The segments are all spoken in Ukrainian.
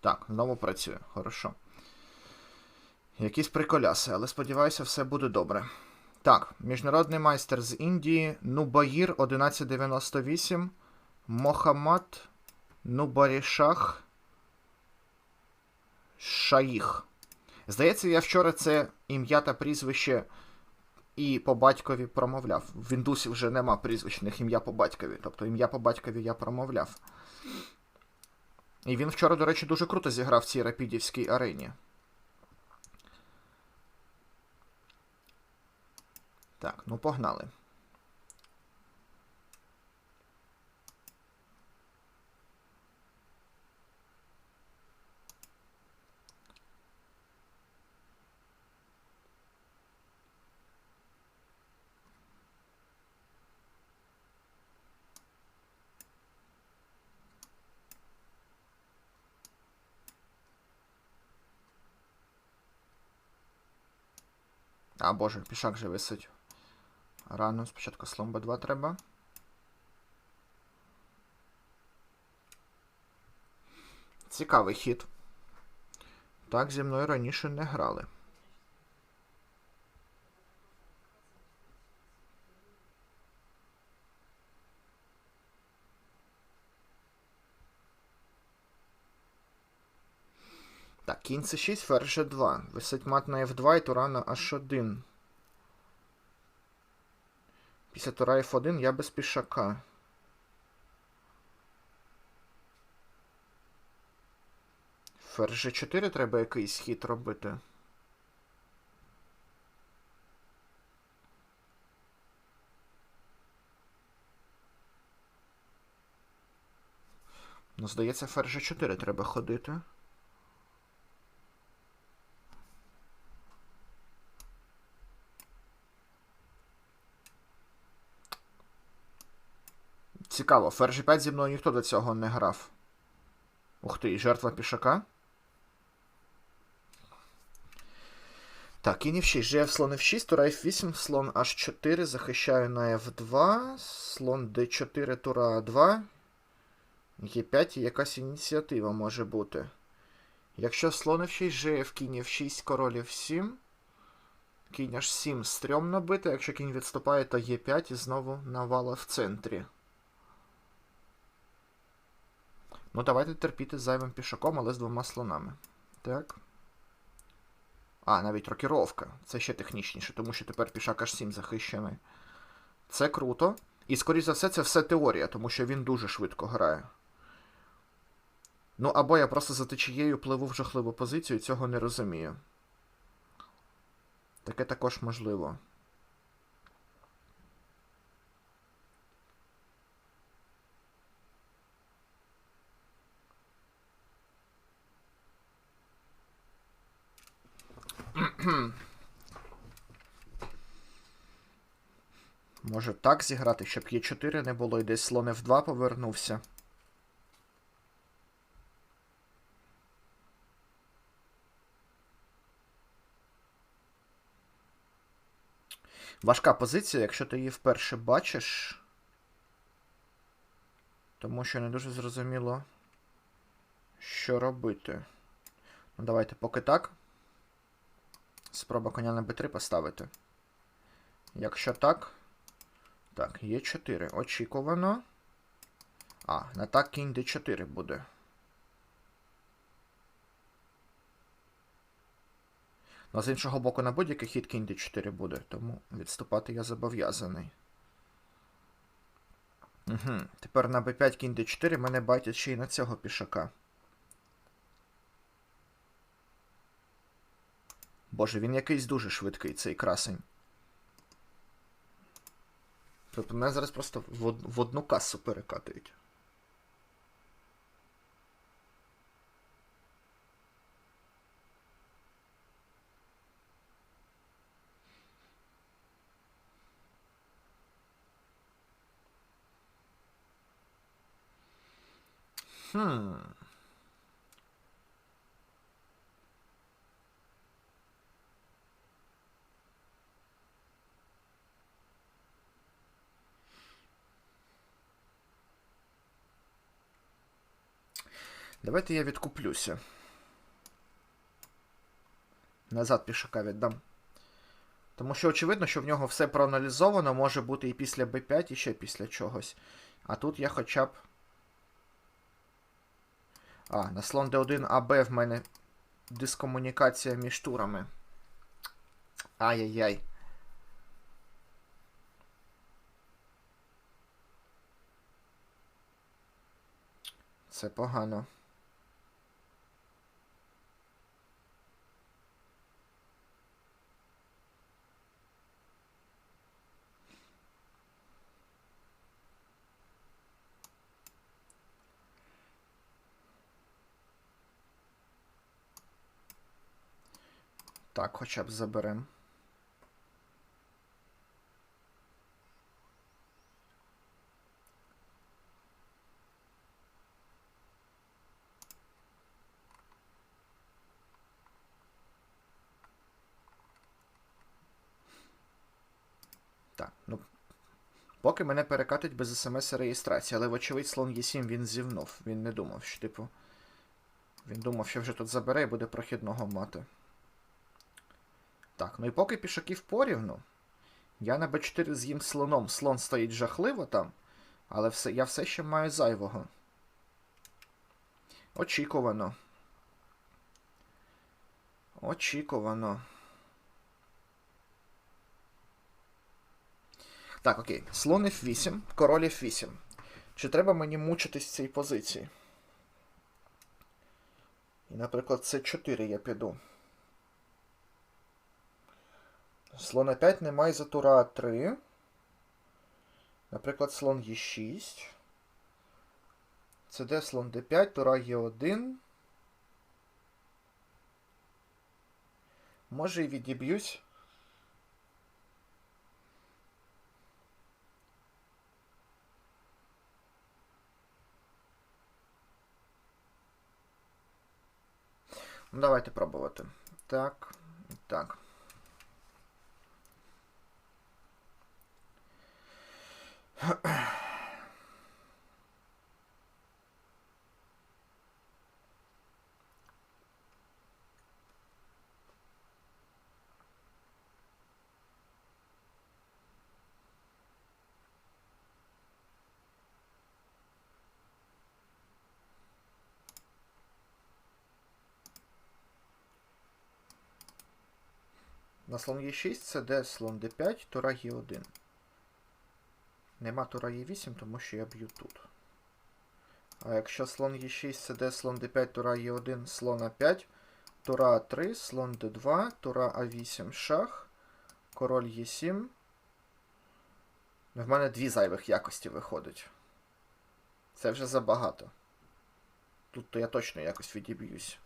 Так, знову працює. Хорошо. Якісь приколяси, але сподіваюся, все буде добре. Так, міжнародний майстер з Індії Нубаїр 1198. Мохаммад Нубарішах Шаїх. Здається, я вчора це ім'я та прізвище і по батькові промовляв. В індусі вже нема прізвищних ім'я по батькові. Тобто ім'я по батькові я промовляв. І він вчора, до речі, дуже круто зіграв в цій рапідівській арені. Так, ну погнали. А, боже, пішак же висить. Рано, спочатку слон Б2 треба. Цікавий хід. Так зі мною раніше не грали. Кінь c6, ферзь g2. Висить мат на f2 і тура на h1. Після тура f1 я без пішака. Ферзь g4 треба якийсь хід робити. Ну, здається, ферзь g4 треба ходити. Цікаво, ферзь 5 зі мною ніхто до цього не грав. Ух ти, жертва пішака. Так, кінь f6, gf слон f6, тура f8, слон h4, захищаю на f2, слон d4, тура 2. Е5 і якась ініціатива може бути. Якщо слон f6, gf, кінь f6, король f7. Кінь h7 стрьомно бити, якщо кінь відступає, то Е5 і знову навала в центрі. Ну, давайте терпіти з зайвим пішаком, але з двома слонами. Так. А, навіть рокіровка. Це ще технічніше, тому що тепер пішак H7 захищений. Це круто. І, скоріш за все, це все теорія, тому що він дуже швидко грає. Ну, або я просто за течією пливу в жахливу позицію і цього не розумію. Таке також можливо. Може так зіграти, щоб Е4 не було і десь слон F2 повернувся. Важка позиція, якщо ти її вперше бачиш. Тому що не дуже зрозуміло, що робити. Ну, давайте поки так. Спроба коня на b3 поставити. Якщо так. Так, є 4. Очікувано. А, на так кінь d4 буде. Ну, з іншого боку, на будь-який хід кінь d4 буде, тому відступати я зобов'язаний. Угу. Тепер на b5 кінь d4 мене байтять ще й на цього пішака. Боже, він якийсь дуже швидкий, цей красень. Тобто мене зараз просто в, в одну касу перекатують. Хм. Давайте я відкуплюся. Назад пішака віддам. Тому що очевидно, що в нього все проаналізовано, може бути і після b5, і ще після чогось. А тут я хоча б. А, на слон d1 АБ в мене дискомунікація між турами. Ай-яй-яй. Це погано. Так, хоча б заберем. Так, ну. Поки мене перекатить без смс-реєстрації, але, вочевидь, слон Е7 він зівнув. Він не думав, що, типу. Він думав, що вже тут забере і буде прохідного мати. Так, ну і поки пішаків порівну, я на b4 з'їм слоном. Слон стоїть жахливо там, але все, я все ще маю зайвого. Очікувано. Очікувано. Так, окей. Слон F8, король F8. Чи треба мені мучитись в цій позиції? І, наприклад, С4 я піду. Слон А5 немає за тура А3. Наприклад, слон Е6. Це де слон Д5, тура Е1. Може і відіб'юсь. Ну, давайте пробувати. Так, так. На слон Е6 це де слон Д5, тура Е1. Нема тура Е8, тому що я б'ю тут. А якщо слон Е6 це слон Д5, тура Е1, слон А5, тура А3, слон Д2, тура А8 шах, король Е7. В мене дві зайвих якості виходить. Це вже забагато. Тут то я точно якось відіб'юсь.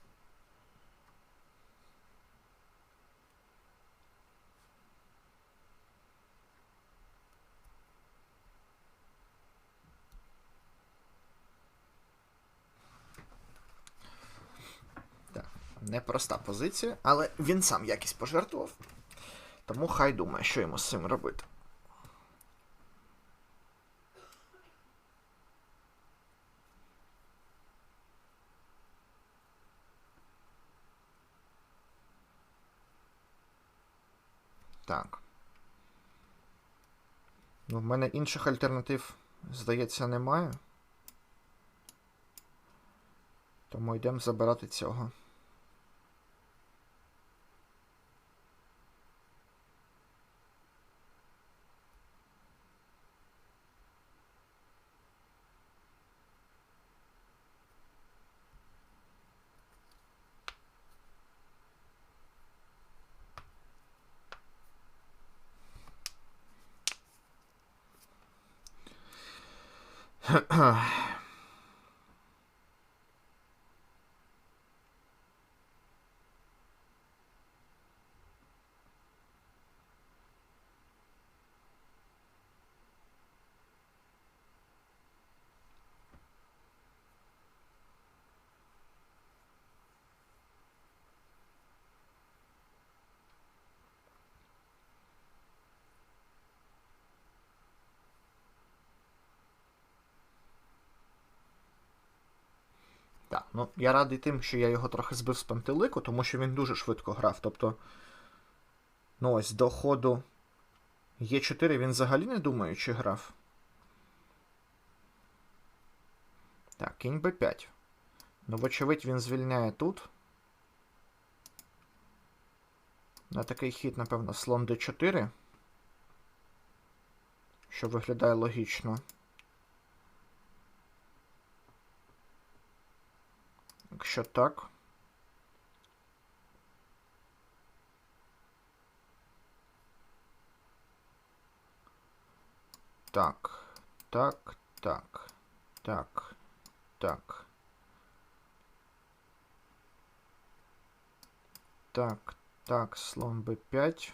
Непроста позиція, але він сам якісь пожертвував. Тому хай думає, що йому з цим робити. Так. Ну, в мене інших альтернатив, здається, немає. Тому йдемо забирати цього. Так, ну я радий тим, що я його трохи збив з пантелику, тому що він дуже швидко грав. Тобто, ну ось до ходу Е4 він взагалі не думаючи грав. Так, кінь Б5. Ну, вочевидь, він звільняє тут. На такий хід, напевно, слон d4. Що виглядає логічно. Якщо так. Так, так, так, так, так. Так, так, слон b5.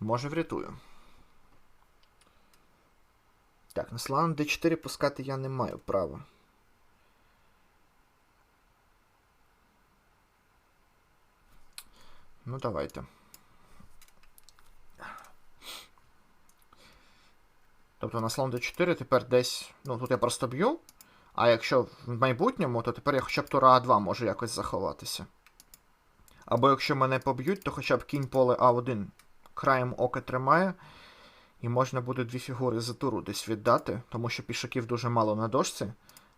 Може, врятую. Так, на слон d4 пускати я не маю права. Ну, давайте. Тобто на слон d4 тепер десь. Ну, тут я просто б'ю. А якщо в майбутньому, то тепер я хоча б тура А2 можу якось заховатися. Або якщо мене поб'ють, то хоча б кінь поле А1 краєм ока тримає. І можна буде дві фігури за туру десь віддати, тому що пішаків дуже мало на дошці,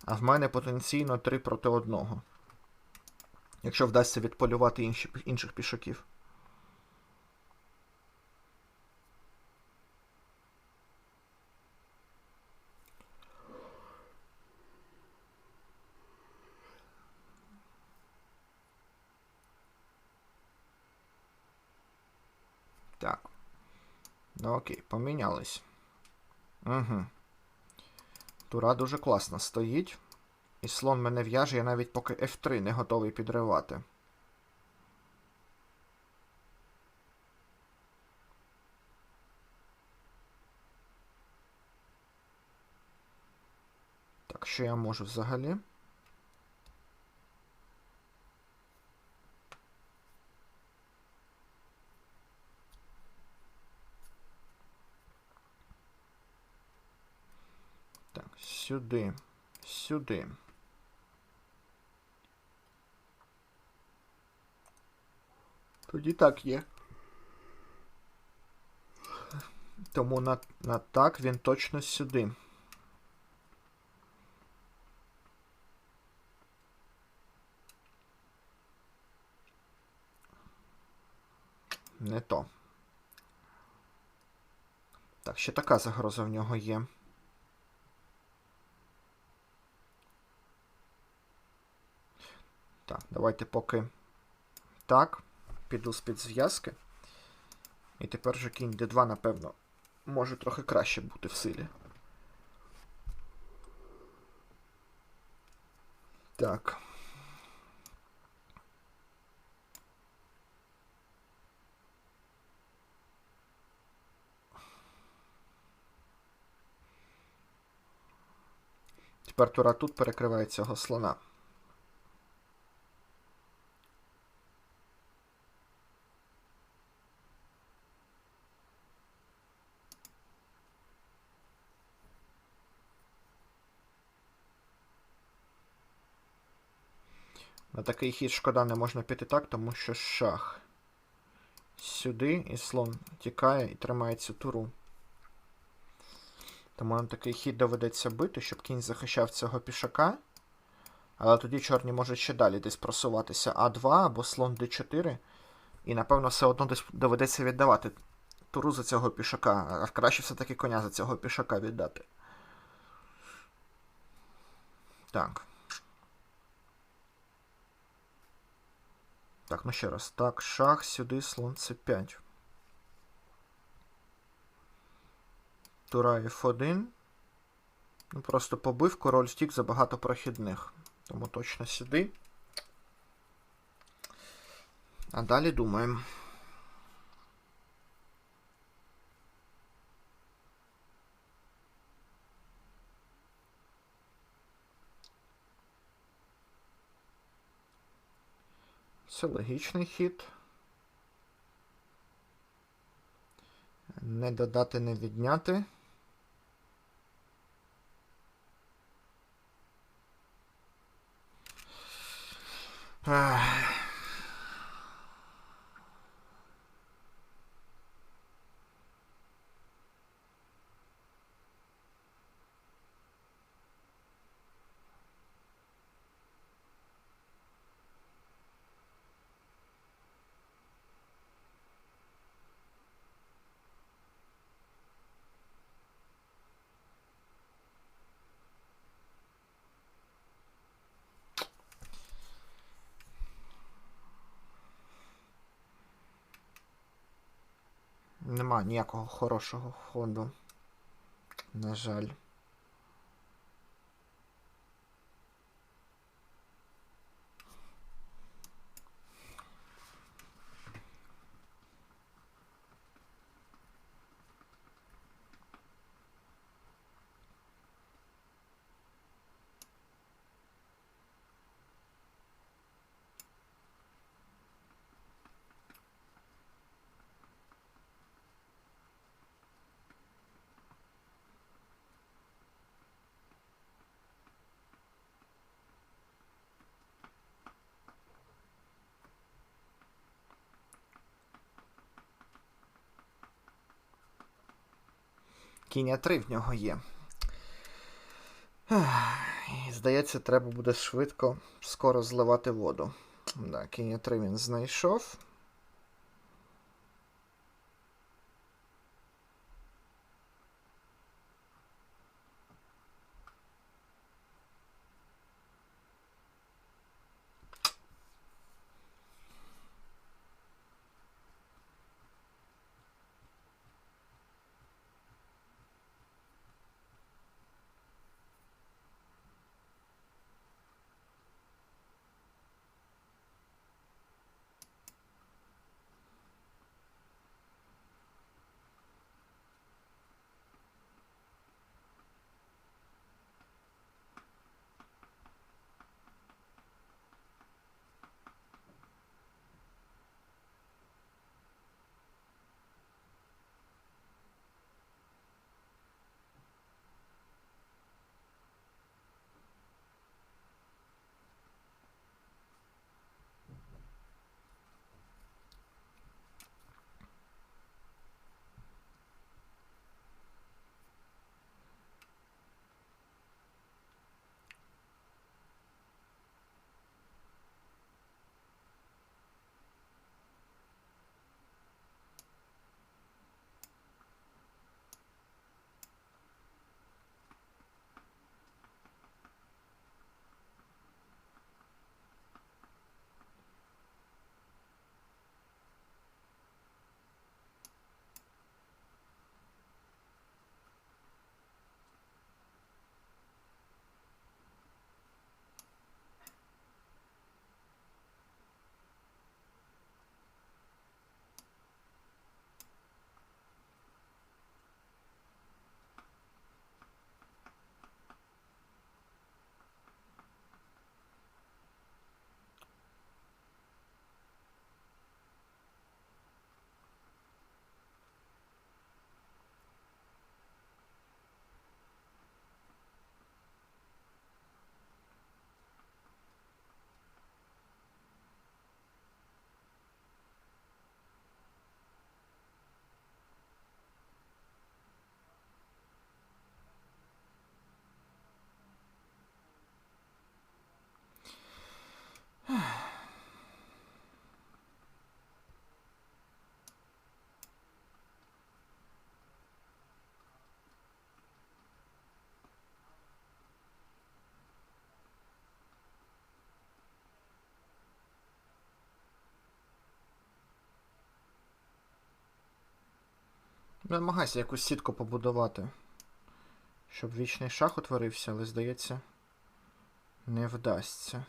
а в мене потенційно 3 проти 1. Якщо вдасться відполювати інші, інших пішаків. Так. Ну окей, помінялись. Угу. Тура дуже класно стоїть. І слон мене в'яже, я навіть поки F3 не готовий підривати. Так, що я можу взагалі? Так, сюди, сюди. Тоді так є. Тому на, на так він точно сюди. Не то. Так, ще така загроза в нього є. Так, давайте поки так. Піду з-під зв'язки. І тепер же кінь d2, напевно, може трохи краще бути в силі. Так. Тепер тура тут перекриває цього слона. На такий хід шкода не можна піти так, тому що шах. Сюди і слон тікає і тримає цю туру. Тому на такий хід доведеться бити, щоб кінь захищав цього пішака. Але тоді чорні можуть ще далі десь просуватися А2 або слон d4. І, напевно, все одно десь доведеться віддавати туру за цього пішака. А краще все-таки коня за цього пішака віддати. Так. Так, ну ще раз. Так, шах, сюди, слон c5. Тура F1. Ну, Просто побив король стік за багато прохідних. Тому точно сюди. А далі думаємо. Це логічний хід. Не додати, не відняти. Ах. Нема ніякого хорошого ходу. На жаль. Кінь 3 в нього є. Здається, треба буде швидко, скоро зливати воду. Да, кінь 3 він знайшов. Намагайся якусь сітку побудувати. Щоб вічний шах утворився, але здається, не вдасться.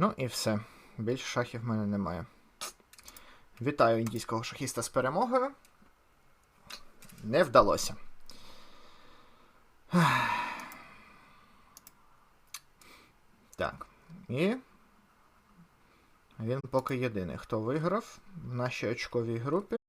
Ну і все. Більше шахів в мене немає. Вітаю індійського шахіста з перемогою. Не вдалося. Так. І. Він поки єдиний, хто виграв в нашій очковій групі.